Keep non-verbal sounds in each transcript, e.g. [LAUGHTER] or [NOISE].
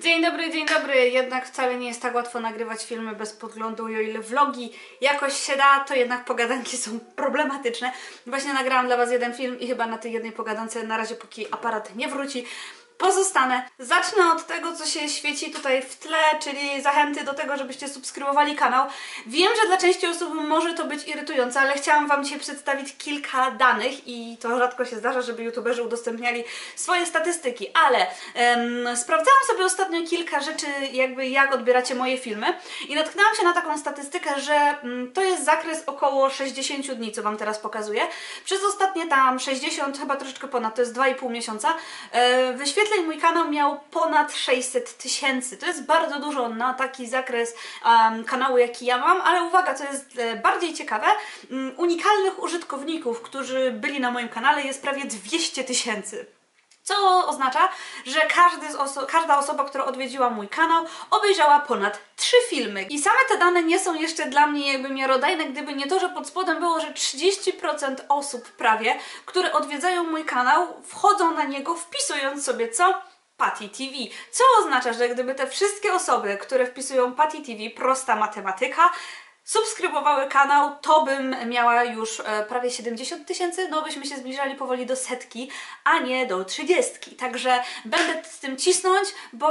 Dzień dobry, dzień dobry. Jednak wcale nie jest tak łatwo nagrywać filmy bez podglądu i o ile vlogi jakoś się da, to jednak pogadanki są problematyczne. Właśnie nagrałam dla Was jeden film i chyba na tej jednej pogadance na razie póki aparat nie wróci, pozostanę. Zacznę od tego, co się świeci tutaj w tle, czyli zachęty do tego, żebyście subskrybowali kanał. Wiem, że dla części osób może to być irytujące, ale chciałam Wam dzisiaj przedstawić kilka danych i to rzadko się zdarza, żeby youtuberzy udostępniali swoje statystyki, ale em, sprawdzałam sobie ostatnio kilka rzeczy, jakby jak odbieracie moje filmy i natknęłam się na taką statystykę, że mm, to jest zakres około 60 dni, co Wam teraz pokazuję. Przez ostatnie tam 60, chyba troszeczkę ponad, to jest 2,5 miesiąca, e, wyświetleń mój kanał miał ponad 600 tysięcy. To jest bardzo dużo na taki zakres um, kanału, jaki ja mam, ale uwaga, co jest e, bardziej ciekawe, um, unikalnych użytkowników, którzy byli na moim kanale jest prawie 200 tysięcy. Co oznacza, że oso każda osoba, która odwiedziła mój kanał, obejrzała ponad trzy filmy. I same te dane nie są jeszcze dla mnie jakby miarodajne, gdyby nie to, że pod spodem było, że 30% osób prawie, które odwiedzają mój kanał, wchodzą na niego wpisując sobie co? Patty TV. Co oznacza, że gdyby te wszystkie osoby, które wpisują Patty TV, prosta matematyka, subskrybowały kanał, to bym miała już e, prawie 70 tysięcy, no byśmy się zbliżali powoli do setki, a nie do 30. Także będę z tym cisnąć, bo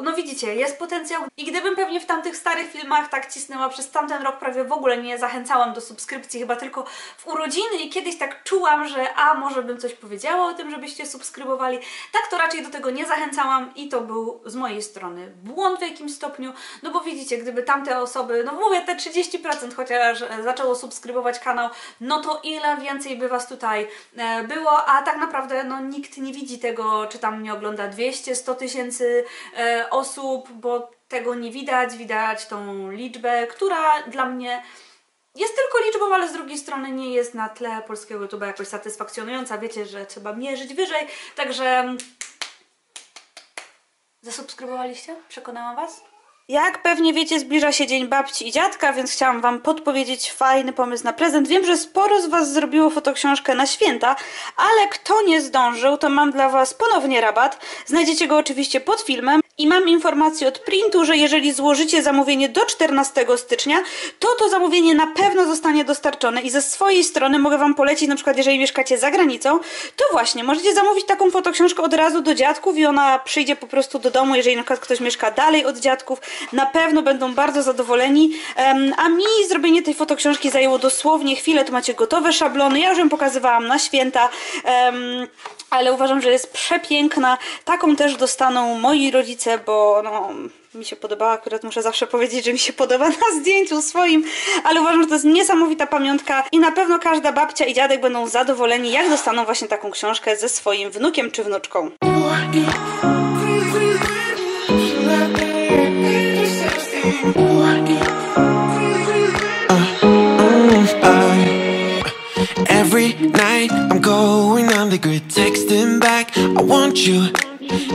no widzicie, jest potencjał i gdybym pewnie w tamtych starych filmach tak cisnęła przez tamten rok prawie w ogóle nie zachęcałam do subskrypcji, chyba tylko w urodziny i kiedyś tak czułam, że a może bym coś powiedziała o tym, żebyście subskrybowali. Tak to raczej do tego nie zachęcałam i to był z mojej strony błąd w jakimś stopniu, no bo widzicie, gdyby tamte osoby, no mówię te 30 30% chociaż zaczęło subskrybować kanał, no to ile więcej by Was tutaj e, było, a tak naprawdę no, nikt nie widzi tego, czy tam mnie ogląda 200, 100 tysięcy e, osób, bo tego nie widać, widać tą liczbę, która dla mnie jest tylko liczbą, ale z drugiej strony nie jest na tle polskiego YouTube'a jakoś satysfakcjonująca. Wiecie, że trzeba mierzyć wyżej, także zasubskrybowaliście? Przekonałam Was? Jak pewnie wiecie, zbliża się Dzień Babci i Dziadka, więc chciałam Wam podpowiedzieć fajny pomysł na prezent. Wiem, że sporo z Was zrobiło fotoksiążkę na święta, ale kto nie zdążył, to mam dla Was ponownie rabat. Znajdziecie go oczywiście pod filmem. I mam informację od Printu, że jeżeli złożycie zamówienie do 14 stycznia, to to zamówienie na pewno zostanie dostarczone. I ze swojej strony mogę Wam polecić, na przykład jeżeli mieszkacie za granicą, to właśnie możecie zamówić taką fotoksiążkę od razu do dziadków i ona przyjdzie po prostu do domu, jeżeli na przykład ktoś mieszka dalej od dziadków, na pewno będą bardzo zadowoleni, a mi zrobienie tej fotoksiążki zajęło dosłownie chwilę, tu macie gotowe szablony, ja już ją pokazywałam na święta, ale uważam, że jest przepiękna, taką też dostaną moi rodzice bo no, mi się podobała, akurat muszę zawsze powiedzieć, że mi się podoba na zdjęciu swoim, ale uważam, że to jest niesamowita pamiątka i na pewno każda babcia i dziadek będą zadowoleni, jak dostaną właśnie taką książkę ze swoim wnukiem czy wnuczką. Every night I'm going on the grid, texting back. I want you.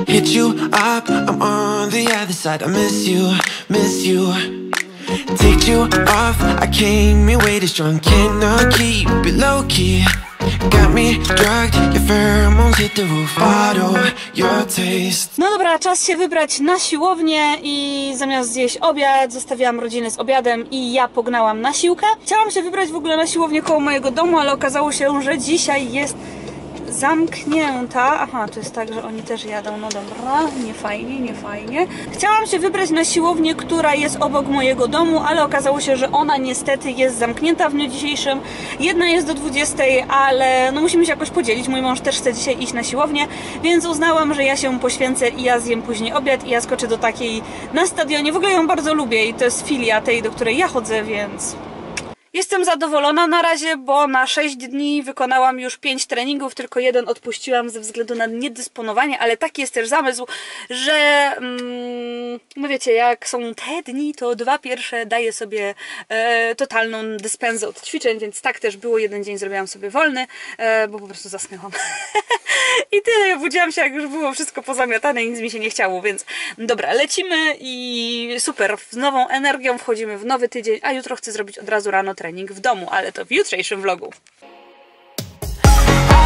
Hit you up, I'm on the other side. I miss you, miss you. Take you off, I came way too strong. Cannot keep it low key Got me drugged, your pheromones hit the roof. Bottle your taste. No dobra, czas się wybrać na siłownię i zamiast zjeść obiad, zostawiłam rodzinę z obiadem i ja pognałam na siłkę. Chciałam się wybrać w ogóle na siłownię koło mojego domu, ale okazało się, że dzisiaj jest zamknięta. Aha, to jest tak, że oni też jadą. No dobra, nie fajnie, nie fajnie. Chciałam się wybrać na siłownię, która jest obok mojego domu, ale okazało się, że ona niestety jest zamknięta w dniu dzisiejszym. Jedna jest do 20, ale no musimy się jakoś podzielić. Mój mąż też chce dzisiaj iść na siłownię, więc uznałam, że ja się poświęcę i ja zjem później obiad i ja skoczę do takiej na stadionie. W ogóle ją bardzo lubię i to jest filia tej, do której ja chodzę, więc Jestem zadowolona na razie, bo na 6 dni wykonałam już 5 treningów, tylko jeden odpuściłam ze względu na niedysponowanie, ale taki jest też zamysł, że mm, no wiecie, jak są te dni, to dwa pierwsze daję sobie e, totalną dyspensę od ćwiczeń, więc tak też było. Jeden dzień zrobiłam sobie wolny, e, bo po prostu zasnęłam. [LAUGHS] I tyle, budziłam się, jak już było wszystko pozamiatane i nic mi się nie chciało, więc dobra, lecimy i super, z nową energią wchodzimy w nowy tydzień, a jutro chcę zrobić od razu rano trening w domu, ale to w jutrzejszym vlogu.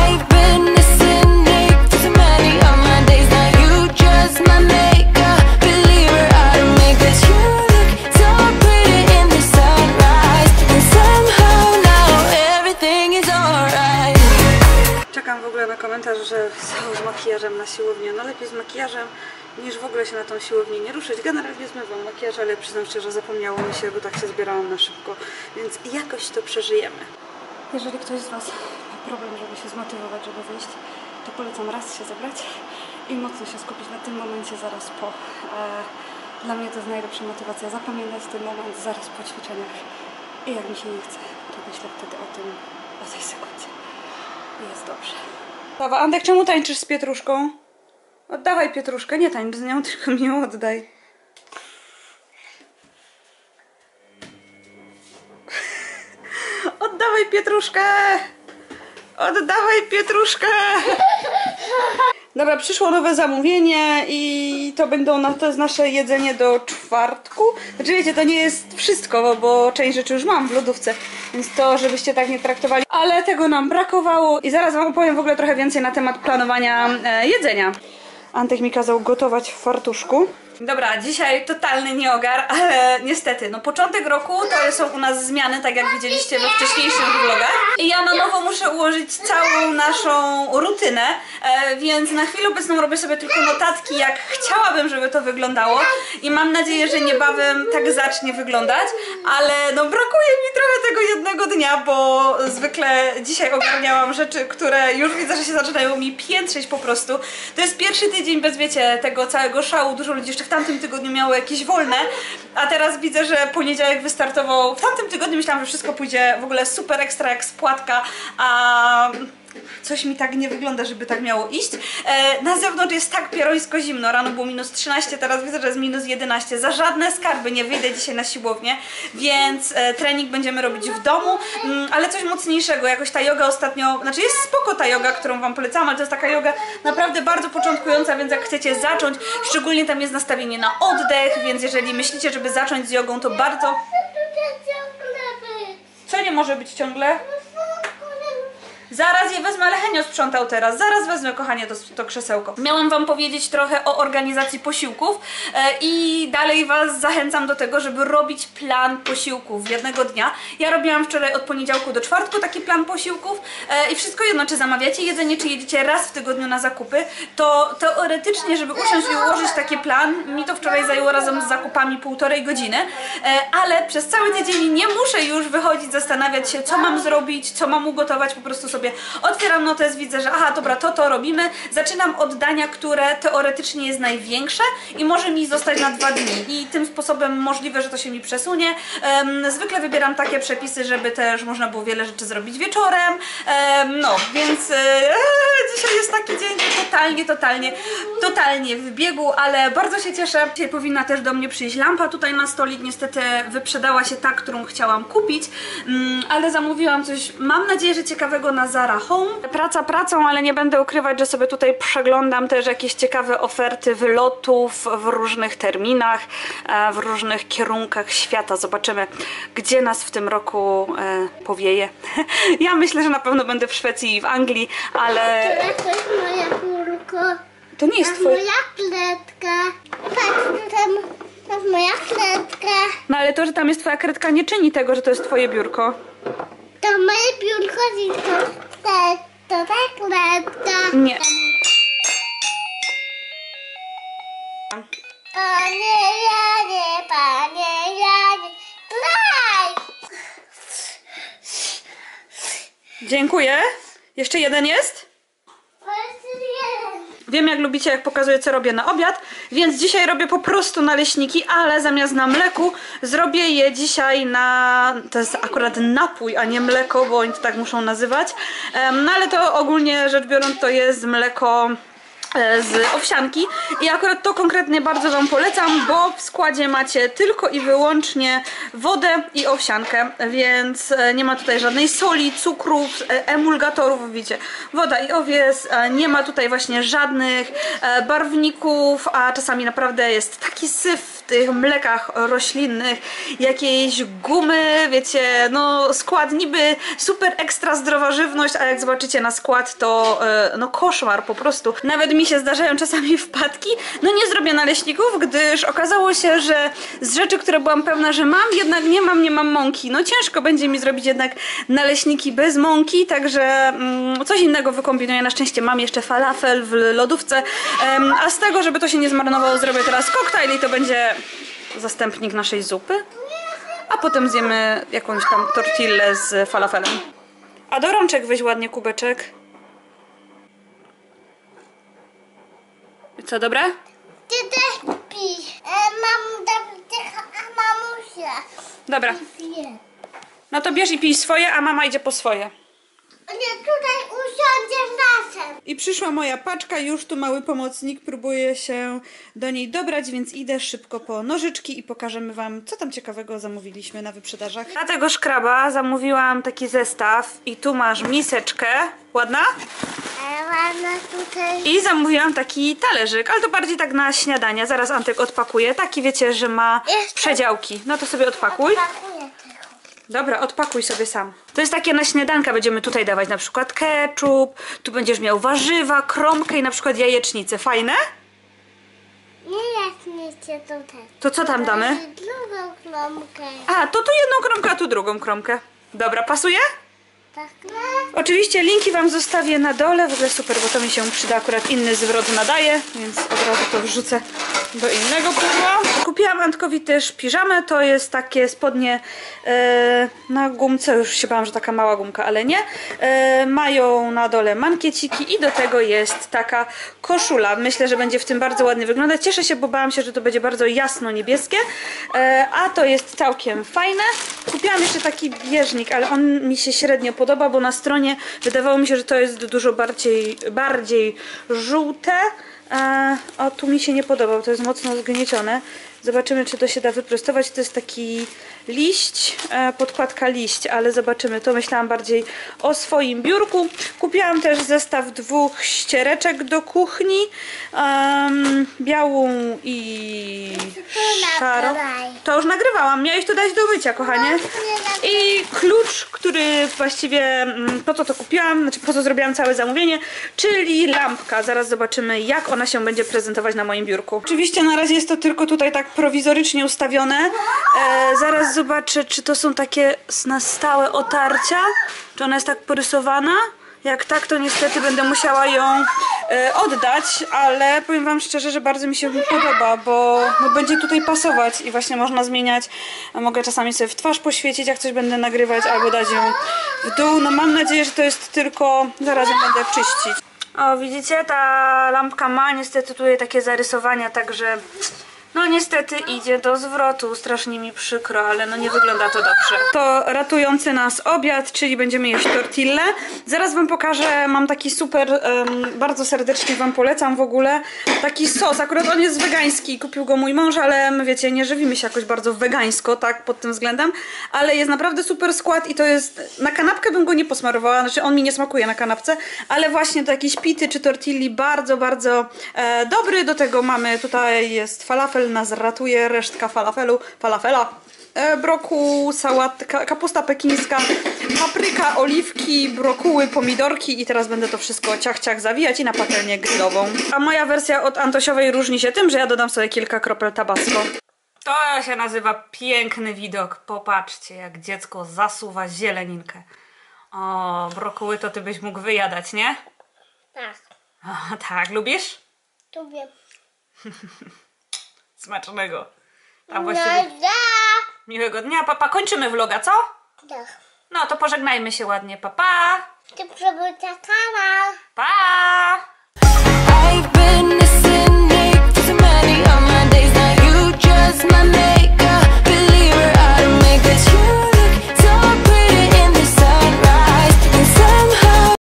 I've been tą siłownię nie ruszyć. Generalnie zmywam makijaż, ale przyznam szczerze, zapomniało mi się, bo tak się zbierałam na szybko, więc jakoś to przeżyjemy. Jeżeli ktoś z Was ma problem, żeby się zmotywować, żeby wyjść, to polecam raz się zebrać i mocno się skupić na tym momencie zaraz po. E, dla mnie to jest najlepsza motywacja, zapamiętać ten moment zaraz po ćwiczeniach. I jak mi się nie chce, to myślę wtedy o tym, o tej sekundzie. I jest dobrze. Dawa, Andek, czemu tańczysz z Pietruszką? Oddawaj Pietruszkę, nie tańcz z nią, [LAUGHS] tylko mi ją oddaj. Oddawaj Pietruszkę! Oddawaj Pietruszkę! Dobra, przyszło nowe zamówienie i to będą na, to jest nasze jedzenie do czwartku. Znaczy wiecie, to nie jest wszystko, bo, bo część rzeczy już mam w lodówce, więc to żebyście tak nie traktowali. Ale tego nam brakowało i zaraz wam opowiem w ogóle trochę więcej na temat planowania e, jedzenia. Antek mi kazał gotować w fartuszku. Dobra, dzisiaj totalny nieogar, ale niestety, no początek roku to są u nas zmiany, tak jak widzieliście we wcześniejszych vlogach. I ja na nowo muszę ułożyć całą naszą rutynę, e, więc na chwilę obecną robię sobie tylko notatki, jak chciałabym, żeby to wyglądało. I mam nadzieję, że niebawem tak zacznie wyglądać, ale no brakuje mi trochę tego jednego dnia, bo zwykle dzisiaj ogarniałam rzeczy, które już widzę, że się zaczynają mi piętrzyć po prostu. To jest pierwszy tydzień bez, wiecie, tego całego szału, dużo ludzi jeszcze w tamtym tygodniu miało jakieś wolne, a teraz widzę, że poniedziałek wystartował. W tamtym tygodniu myślałam, że wszystko pójdzie w ogóle super ekstra jak spłatka, a coś mi tak nie wygląda, żeby tak miało iść. E, na zewnątrz jest tak pierońsko zimno, rano było minus 13, teraz widzę, że jest minus 11. Za żadne skarby nie wyjdę dzisiaj na siłownię, więc e, trening będziemy robić w domu, mm, ale coś mocniejszego, jakoś ta yoga ostatnio, znaczy jest spoko ta yoga, którą Wam polecam, ale to jest taka yoga naprawdę bardzo początkująca, więc jak chcecie zacząć, szczególnie tam jest nastawienie na oddech, więc jeżeli myślicie, żeby zacząć z jogą, to bardzo... Co nie może być ciągle? Zaraz je wezmę, ale Henio sprzątał teraz. Zaraz wezmę, kochanie, to, to krzesełko. Miałam wam powiedzieć trochę o organizacji posiłków e, i dalej was zachęcam do tego, żeby robić plan posiłków jednego dnia. Ja robiłam wczoraj od poniedziałku do czwartku taki plan posiłków e, i wszystko jedno, czy zamawiacie jedzenie, czy jedziecie raz w tygodniu na zakupy, to teoretycznie, żeby usiąść i ułożyć taki plan, mi to wczoraj zajęło razem z zakupami półtorej godziny, e, ale przez cały tydzień nie muszę już wychodzić, zastanawiać się, co mam zrobić, co mam ugotować, po prostu sobie otwieram notes, widzę, że aha, dobra, to to robimy, zaczynam od dania, które teoretycznie jest największe i może mi zostać na dwa dni. I tym sposobem możliwe, że to się mi przesunie. Zwykle wybieram takie przepisy, żeby też można było wiele rzeczy zrobić wieczorem, no, więc e, [LAUGHS] dzisiaj jest taki dzień totalnie, totalnie, totalnie w biegu, ale bardzo się cieszę. Dzisiaj powinna też do mnie przyjść lampa tutaj na stolik, niestety wyprzedała się ta, którą chciałam kupić, um, ale zamówiłam coś, mam nadzieję, że ciekawego na Zara Home. Praca pracą, ale nie będę ukrywać, że sobie tutaj przeglądam też jakieś ciekawe oferty wylotów w różnych terminach, e, w różnych kierunkach świata. Zobaczymy, gdzie nas w tym roku e, powieje. [LAUGHS] Ja myślę, że na pewno będę w Szwecji i w Anglii, ale To jest moja biurko. to nie jest To twoje... moja kletka. Patrz, tam, to jest moja kletka. No ale to, że tam jest twoja kredka nie czyni tego, że to jest twoje biurko. To moje biurko i to, to, to ta kletka. Nie. Panie Janie, panie Janie, plaj! Dziękuję. Jeszcze jeden jest? Wiem jak lubicie, jak pokazuję co robię na obiad, więc dzisiaj robię po prostu naleśniki, ale zamiast na mleku zrobię je dzisiaj na... to jest akurat napój, a nie mleko, bo oni to tak muszą nazywać. No ale to ogólnie rzecz biorąc to jest mleko z owsianki. I akurat to konkretnie bardzo Wam polecam, bo w składzie macie tylko i wyłącznie wodę i owsiankę, więc e, nie ma tutaj żadnej soli, cukrów, e, emulgatorów, widzicie, woda i owies, e, nie ma tutaj właśnie żadnych e, barwników, a czasami naprawdę jest taki syf tych mlekach roślinnych, jakiejś gumy, wiecie, no skład niby super ekstra zdrowa żywność, a jak zobaczycie na skład to e, no koszmar po prostu. Nawet mi się zdarzają czasami [LAUGHS] wpadki. No nie zrobię naleśników, gdyż okazało się, że z rzeczy, które byłam pewna, że mam, jednak nie mam, nie mam mąki. No ciężko będzie mi zrobić jednak naleśniki bez mąki, także mm, coś innego wykombinuję. Na szczęście mam jeszcze falafel w lodówce, em, a z tego, żeby to się nie zmarnowało, zrobię teraz koktajl i to będzie zastępnik naszej zupy. A potem zjemy jakąś tam tortillę z falafelem. A do rączek weź ładnie kubeczek. Co, dobre? Ty też pij. E, mam mamusia. Dobra. No to bierz i pij swoje, a mama idzie po swoje. Nie, tutaj usiądziesz razem. I przyszła moja paczka, już tu mały pomocnik próbuje się do niej dobrać, więc idę szybko po nożyczki i pokażemy Wam, co tam ciekawego zamówiliśmy na wyprzedażach. Dla tego szkraba zamówiłam taki zestaw i tu masz miseczkę, ładna? Ale ładna tutaj. I zamówiłam taki talerzyk, ale to bardziej tak na śniadania. Zaraz Antek odpakuje. Taki wiecie, że ma Jeszcze? przedziałki. No to sobie odpakuj. Pakuję tylko. Dobra, odpakuj sobie sam. To jest takie na śniadanka, będziemy tutaj dawać na przykład ketchup, tu będziesz miał warzywa, kromkę i na przykład jajecznicę. Fajne? Nie nic tutaj. To co tam damy? Drugą klamkę. A, to tu jedną kromkę, a tu drugą kromkę. Dobra, pasuje? Tak. Oczywiście linki Wam zostawię na dole, w ogóle super, bo to mi się przyda, akurat inny zwrot nadaje, więc od razu to wrzucę do innego pudła. Kupiłam Antkowi też piżamę, to jest takie spodnie e, na gumce, już się bałam, że taka mała gumka, ale nie. E, mają na dole mankieciki i do tego jest taka koszula. Myślę, że będzie w tym bardzo ładnie wyglądać. Cieszę się, bo bałam się, że to będzie bardzo jasno niebieskie, e, a to jest całkiem fajne. Kupiłam jeszcze taki bieżnik, ale on mi się średnio podoba, bo na stronie wydawało mi się, że to jest dużo bardziej, bardziej żółte. A tu mi się nie podobał, to jest mocno zgniecione. Zobaczymy, czy to się da wyprostować. To jest taki liść, e, podkładka liść, ale zobaczymy. To myślałam bardziej o swoim biurku. Kupiłam też zestaw dwóch ściereczek do kuchni. em, białą i szarą. To już nagrywałam. Miałeś to dać do mycia, kochanie. I klucz, który właściwie mm, po co to kupiłam, znaczy po co zrobiłam całe zamówienie, czyli lampka. Zaraz zobaczymy, jak ona się będzie prezentować na moim biurku. Oczywiście na razie jest to tylko tutaj tak prowizorycznie ustawione. E, zaraz zobaczę, czy to są takie na stałe otarcia, czy ona jest tak porysowana. Jak tak, to niestety będę musiała ją e, oddać, ale powiem Wam szczerze, że bardzo mi się podoba, bo będzie tutaj pasować i właśnie można zmieniać. Mogę czasami sobie w twarz poświecić, jak coś będę nagrywać, albo dać ją w dół. No mam nadzieję, że to jest tylko... Zaraz ją będę czyścić. O, widzicie, ta lampka ma niestety tutaj takie zarysowania, także... No niestety idzie do zwrotu, strasznie mi przykro, ale no nie wygląda to dobrze. To ratujący nas obiad, czyli będziemy jeść tortillę. Zaraz wam pokażę, mam taki super, bardzo serdecznie wam polecam w ogóle, taki sos, akurat on jest wegański, kupił go mój mąż, ale my wiecie, nie żywimy się jakoś bardzo wegańsko, tak, pod tym względem, ale jest naprawdę super skład i to jest, na kanapkę bym go nie posmarowała, znaczy on mi nie smakuje na kanapce, ale właśnie do jakiejś pity czy tortilli bardzo, bardzo e, dobry, do tego mamy, tutaj jest falafel, nas ratuje, resztka falafelu, falafela, e, brokuł, sałatka, kapusta pekińska, papryka, oliwki, brokuły, pomidorki i teraz będę to wszystko ciach ciach zawijać i na patelnię grillową. A moja wersja od Antosiowej różni się tym, że ja dodam sobie kilka kropel tabasco. To się nazywa piękny widok. Popatrzcie, jak dziecko zasuwa zieleninkę. O, brokuły to ty byś mógł wyjadać, nie? Tak. O, tak, lubisz? Tu wiem. [LAUGHS] Smacznego. Tam właściwie... Miłego dnia, papa. Kończymy vloga, co? Tak. No to pożegnajmy się ładnie, papa. Pa. Ty przebudza kanał. Pa! I've been a cynic for many of my days. Now you just my name.